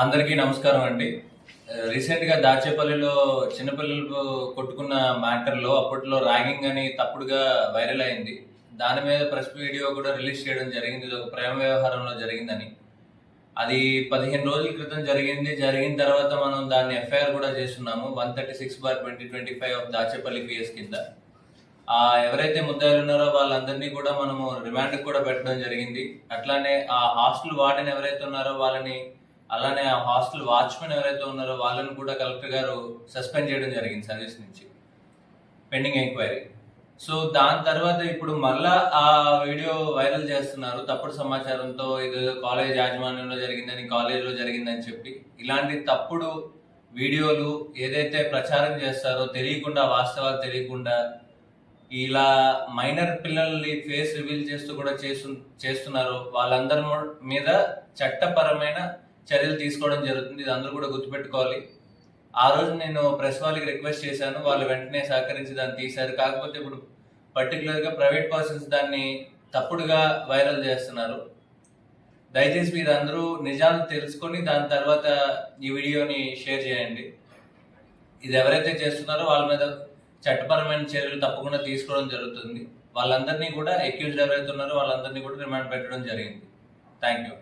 అందరికీ నమస్కారం అండి. రీసెంట్గా దాచేపల్లిలో చిన్నపిల్లలు కొట్టుకున్న మ్యాటర్లో అప్పట్లో ర్యాగింగ్ అని తప్పుడుగా వైరల్ అయింది. దాని మీద ప్రెస్ వీడియో కూడా రిలీజ్ చేయడం జరిగింది. ఇది ఒక ప్రేమ వ్యవహారంలో జరిగిందని. అది పదిహేను రోజుల క్రితం జరిగింది. జరిగిన తర్వాత మనం దాన్ని ఎఫ్ఐఆర్ కూడా చేస్తున్నాము. One thirty six bar twenty twenty five of Dachepalli P కింద. ఆ ఎవరైతే ముద్దాయిలు ఉన్నారో వాళ్ళందరినీ కూడా మనము రిమాండ్ కూడా పెట్టడం జరిగింది. అట్లానే ఆ హాస్టల్ వార్డెన్ ఎవరైతే ఉన్నారో వాళ్ళని అలానే ఆ హాస్టల్ వాచ్మెన్ ఎవరైతే ఉన్నారో వాళ్ళని కూడా కలెక్టర్ గారు సస్పెండ్ చేయడం జరిగింది సర్వీస్ నుంచి. Pending enquiry. సో దాని తర్వాత ఇప్పుడు మళ్ళా ఆ వీడియో వైరల్ చేస్తున్నారు. తప్పుడు సమాచారంతో ఇది కాలేజ్ యాజమాన్యంలో జరిగిందని కాలేజీలో జరిగిందని చెప్పి. ఇలాంటి తప్పుడు వీడియోలు ఏదైతే ప్రచారం చేస్తారో తెలియకుండా వాస్తవాలు తెలియకుండా ఇలా మైనర్ పిల్లల్ని ఫేస్ రివీల్ చేస్తూ కూడా చేస్తు చేస్తున్నారు వాళ్ళందరి మీద చట్టపరమైన చర్యలు తీసుకోవడం జరుగుతుంది. ఇది అందరూ కూడా గుర్తుపెట్టుకోవాలి. ఆ రోజు నేను ప్రెస్ వాళ్ళకి రిక్వెస్ట్ చేశాను. వాళ్ళు వెంటనే సహకరించి దాన్ని తీశారు. కాకపోతే ఇప్పుడు పర్టికులర్గా ప్రైవేట్ పర్సన్స్ దాన్ని తప్పుడుగా వైరల్ చేస్తున్నారు. దయచేసి మీరు అందరూ నిజాలు తెలుసుకొని దాని తర్వాత ఈ వీడియోని షేర్ చేయండి. ఇది ఎవరైతే చేస్తున్నారో వాళ్ళ మీద చట్టపరమైన చర్యలు తప్పకుండా తీసుకోవడం జరుగుతుంది. వాళ్ళందరినీ కూడా అక్యూజ్డ్ ఎవరైతే ఉన్నారో వాళ్ళందరినీ కూడా రిమాండ్ పెట్టడం జరిగింది. Thank you